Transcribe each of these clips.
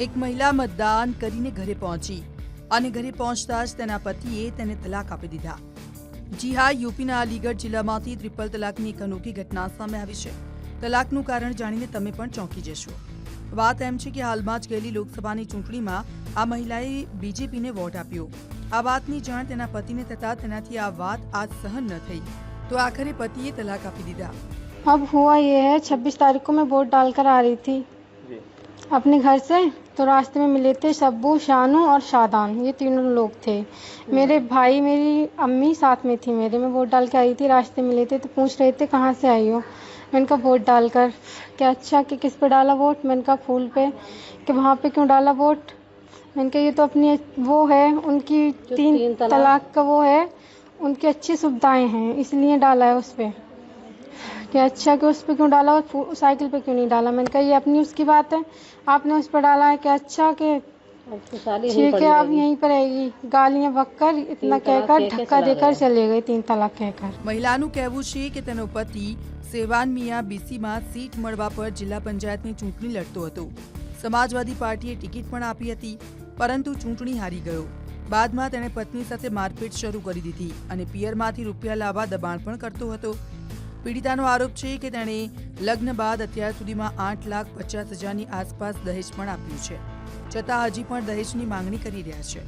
એક મહિલા મતદાન કરીને ઘરે પહોંચી અને ઘરે પહોંચતા જ તેના પતિએ તેને તલાક આપી દીધા જી હા યુપીના અલીગઢ જિલ્લામાંથી ટ્રિપલ તલાકની એક અનોખી ઘટના સામે આવી છે તલાકનું કારણ જાણીને તમે પણ ચોંકી જશો વાત એમ છે કે હાલમાં જ ગયેલી લોકસભાની ચૂંટણીમાં આ મહિલાએ બીજેપીને વોટ આપ્યો આ વાતની જાણ તેના પતિને થતાં તેનાથી આ વાત આજ સહન ન થઈ તો આખરે પતિએ તલાક આપી દીધા अब हुआ ये है छब्बीस तारीख को मैं वोट डालकर आ रही थी जी अपने घर से तो रास्ते में मिले थे शब्बू शानू और शादान। ये तीनों लोग थे। मेरे भाई मेरी अम्मी साथ में थी मेरे। मैं वोट डाल के आई थी रास्ते मिले थे तो पूछ रहे थे कहाँ से आई हो? मैंने कहा वोट डालकर। क्या अच्छा कि किस पे डाला वोट? मैंने कहा फूल पे। कि वहाँ पे क्यों डाला वोट? मैंने कहा ये तो अपनी वो है उनकी तीन, तीन तलाक का वो है उनकी अच्छी सुविधाएँ हैं इसलिए डाला है उस पर कि अच्छा कि उस पर क्यों डाला और फू- साइकिल पे क्यों नहीं डाला मैंने कहा ये अपनी उसकी बात है आपने उस पर डाला है कि अच्छा कि अब तो साली यहीं ठीक पड़ी है अब रहेगी। यहीं पर रहेगी गालियां बककर इतना तीन तलाक कहकर कह के धक्का चला देकर गया। चले गए तीन तलाक कहकर મહિલાનું કહેવું છે કે તેનો પતિ સેવાન મિયા બીસીમાં સીટ મળવા પર જિલ્લા પંચાયતની ચૂંટણી લડતો હતો સમાજવાદી પાર્ટીએ ટિકિટ પણ આપી હતી પરંતુ ચૂંટણી હારી ગયો બાદમાં તેણે પત્ની સાથે મારપીટ શરૂ કરી દીધી અને પિયરમાંથી રૂપિયા લાવવા દબાણ પણ કરતો હતો પીડિતાનો આરોપ છે કે તેણે લગ્ન બાદ અત્યાર સુધીમાં આઠ લાખ પચાસ હજારની આસપાસ દહેજ પણ આપ્યું છે. છતાં હજી પણ દહેજની માંગણી કરી રહ્યા છે.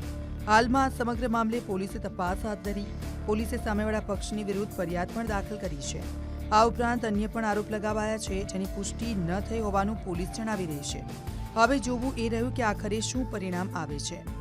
હાલમાં સમગ્ર મામલે પોલીસે તપાસ હાથ ધરી, પોલીસે સામેવાળા પક્ષની વિરુદ્ધ ફરિયાદ પણ દાખલ કરી છે. આ ઉપરાંત અન્ય પણ આરોપ લગાવાયા છે, જેની પુષ્ટિ ન થઈ હોવાનું પોલીસ જણાવી રહી છે. હવે જોવું એ રહ્યું કે આખરે શું પરિણામ આવે છે.